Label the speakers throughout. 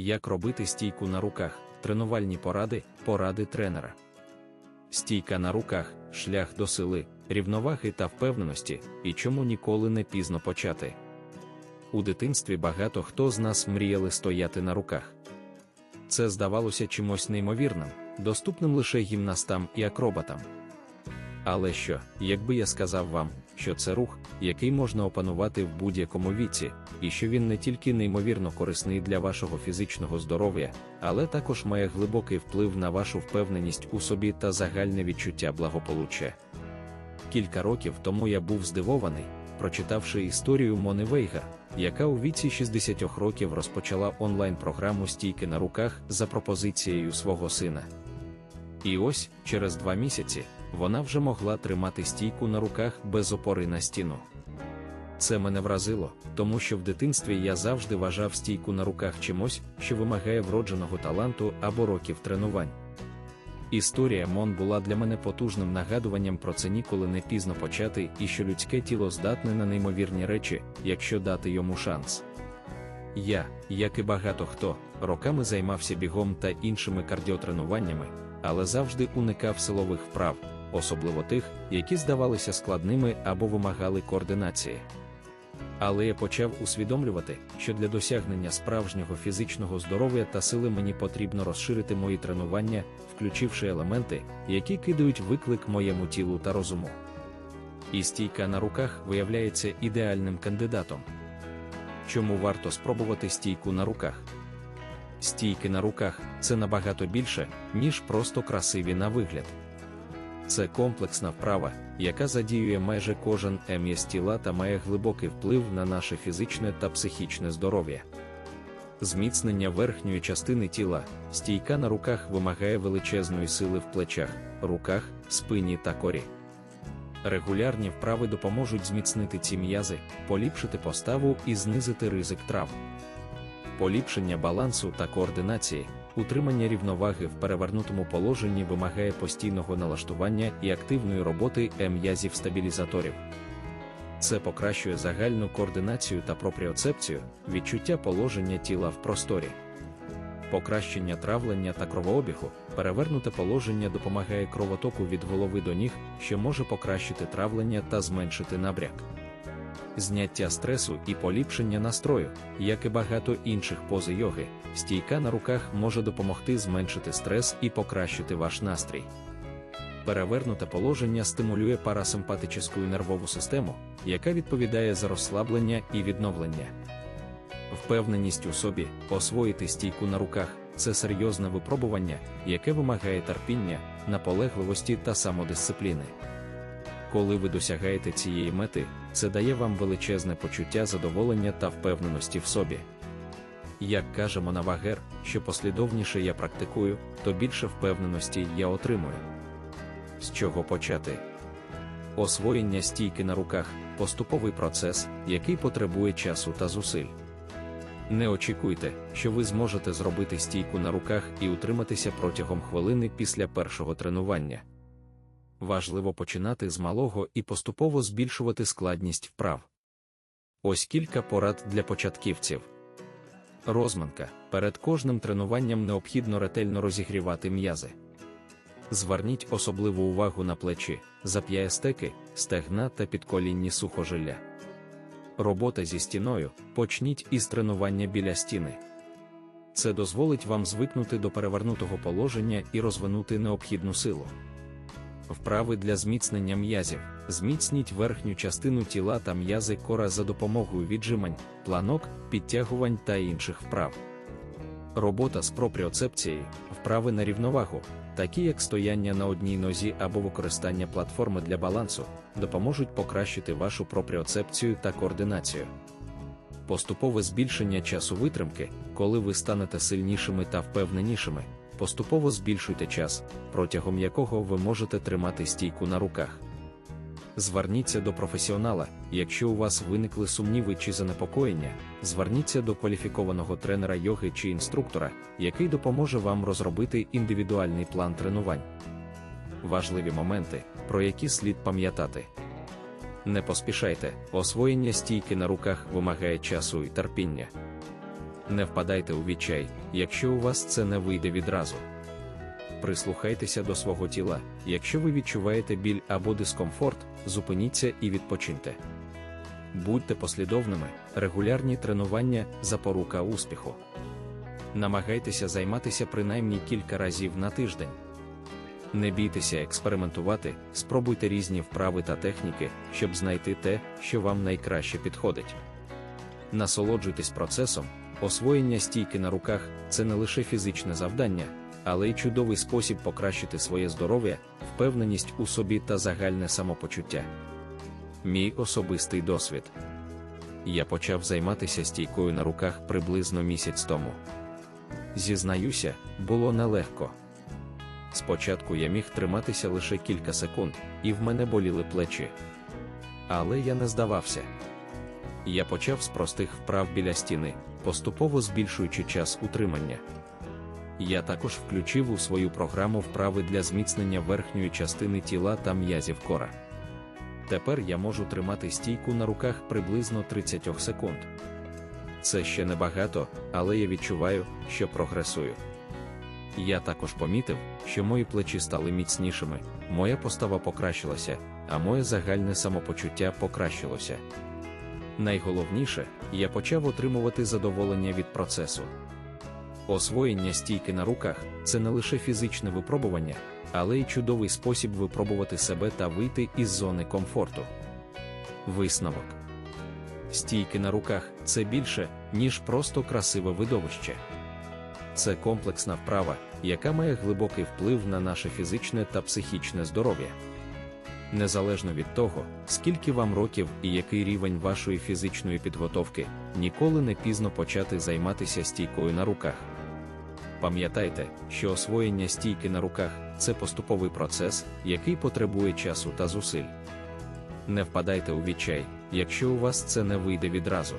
Speaker 1: Як робити стійку на руках, тренувальні поради, поради тренера. Стійка на руках, шлях до сили, рівноваги та впевненості, і чому ніколи не пізно почати. У дитинстві багато хто з нас мріяли стояти на руках. Це здавалося чимось неймовірним, доступним лише гімнастам і акробатам. Але що, якби я сказав вам, що це рух, який можна опанувати в будь-якому віці, і що він не тільки неймовірно корисний для вашого фізичного здоров'я, але також має глибокий вплив на вашу впевненість у собі та загальне відчуття благополуччя. Кілька років тому я був здивований, прочитавши історію Мони Вейга, яка у віці 60 років розпочала онлайн-програму стійки на руках за пропозицією свого сина. І ось, через два місяці, вона вже могла тримати стійку на руках без опори на стіну. Це мене вразило, тому що в дитинстві я завжди вважав стійку на руках чимось, що вимагає вродженого таланту або років тренувань. Історія Мон була для мене потужним нагадуванням про це ніколи не пізно почати і що людське тіло здатне на неймовірні речі, якщо дати йому шанс. Я, як і багато хто, роками займався бігом та іншими кардіотренуваннями, але завжди уникав силових вправ, особливо тих, які здавалися складними або вимагали координації. Але я почав усвідомлювати, що для досягнення справжнього фізичного здоров'я та сили мені потрібно розширити мої тренування, включивши елементи, які кидають виклик моєму тілу та розуму. І стійка на руках виявляється ідеальним кандидатом. Чому варто спробувати стійку на руках? Стійки на руках це набагато більше, ніж просто красиві на вигляд. Це комплексна вправа, яка задіює майже кожен ем'яз тіла та має глибокий вплив на наше фізичне та психічне здоров'я. Зміцнення верхньої частини тіла, стійка на руках вимагає величезної сили в плечах, руках, спині та корі. Регулярні вправи допоможуть зміцнити ці м'язи, поліпшити поставу і знизити ризик травм. Поліпшення балансу та координації, утримання рівноваги в перевернутому положенні вимагає постійного налаштування і активної роботи м'язів стабілізаторів. Це покращує загальну координацію та пропріоцепцію, відчуття положення тіла в просторі. Покращення травлення та кровообігу, перевернуте положення допомагає кровотоку від голови до ніг, що може покращити травлення та зменшити набряк. Зняття стресу і поліпшення настрою, як і багато інших пози йоги, стійка на руках може допомогти зменшити стрес і покращити ваш настрій. Перевернуте положення стимулює парасимпатичну нервову систему, яка відповідає за розслаблення і відновлення. Впевненість у собі, освоїти стійку на руках це серйозне випробування, яке вимагає терпіння, наполегливості та самодисципліни. Коли ви досягаєте цієї мети, це дає вам величезне почуття задоволення та впевненості в собі. Як каже Монавагер, що послідовніше я практикую, то більше впевненості я отримую. З чого почати? Освоєння стійки на руках поступовий процес, який потребує часу та зусиль. Не очікуйте, що ви зможете зробити стійку на руках і утриматися протягом хвилини після першого тренування. Важливо починати з малого і поступово збільшувати складність вправ. Ось кілька порад для початківців. Розминка. Перед кожним тренуванням необхідно ретельно розігрівати м'язи. Зверніть особливу увагу на плечі, зап'ястеки, стегна та підколінні сухожилля. Робота зі стіною почніть із тренування біля стіни. Це дозволить вам звикнути до перевернутого положення і розвинути необхідну силу. Вправи для зміцнення м'язів. Зміцніть верхню частину тіла та м'язи кора за допомогою віджимань, планок, підтягувань та інших вправ. Робота з пропріоцепцією, вправи на рівновагу, такі як стояння на одній нозі або використання платформи для балансу, допоможуть покращити вашу пропріоцепцію та координацію. Поступове збільшення часу витримки, коли ви станете сильнішими та впевненішими, поступово збільшуйте час, протягом якого ви можете тримати стійку на руках. Зверніться до професіонала, якщо у вас виникли сумніви чи занепокоєння, зверніться до кваліфікованого тренера йоги чи інструктора, який допоможе вам розробити індивідуальний план тренувань. Важливі моменти, про які слід пам'ятати. Не поспішайте, освоєння стійки на руках вимагає часу і терпіння. Не впадайте у відчай, якщо у вас це не вийде відразу. Прислухайтеся до свого тіла, якщо ви відчуваєте біль або дискомфорт, зупиніться і відпочиньте. Будьте послідовними, регулярні тренування запорука успіху. Намагайтеся займатися принаймні кілька разів на тиждень. Не бійтеся експериментувати, спробуйте різні вправи та техніки, щоб знайти те, що вам найкраще підходить. Насолоджуйтесь процесом, освоєння стійки на руках це не лише фізичне завдання, але й чудовий спосіб покращити своє здоров'я, впевненість у собі та загальне самопочуття. Мій особистий досвід. Я почав займатися стійкою на руках приблизно місяць тому. Зізнаюся, було нелегко. Спочатку я міг триматися лише кілька секунд, і в мене боліли плечі. Але я не здавався. Я почав з простих вправ біля стіни, поступово збільшуючи час утримання. Я також включив у свою програму вправи для зміцнення верхньої частини тіла та м'язів кора. Тепер я можу тримати стійку на руках приблизно 30 секунд. Це ще небагато, але я відчуваю, що прогресую. Я також помітив, що мої плечі стали міцнішими, моя постава покращилася, а моє загальне самопочуття покращилося. Найголовніше, я почав отримувати задоволення від процесу. Освоєння стійки на руках це не лише фізичне випробування, але й чудовий спосіб випробувати себе та вийти із зони комфорту. Висновок стійки на руках це більше, ніж просто красиве видовище. Це комплексна вправа, яка має глибокий вплив на наше фізичне та психічне здоров'я. Незалежно від того, скільки вам років і який рівень вашої фізичної підготовки, ніколи не пізно почати займатися стійкою на руках. Пам'ятайте, що освоєння стійки на руках це поступовий процес, який потребує часу та зусиль. Не впадайте у відчай, якщо у вас це не вийде відразу.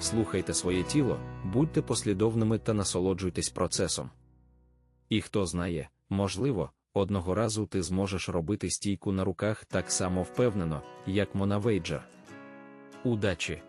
Speaker 1: Слухайте своє тіло, будьте послідовними та насолоджуйтесь процесом. І хто знає, можливо, одного разу ти зможеш робити стійку на руках так само впевнено, як Мона Вейджер. Удачі!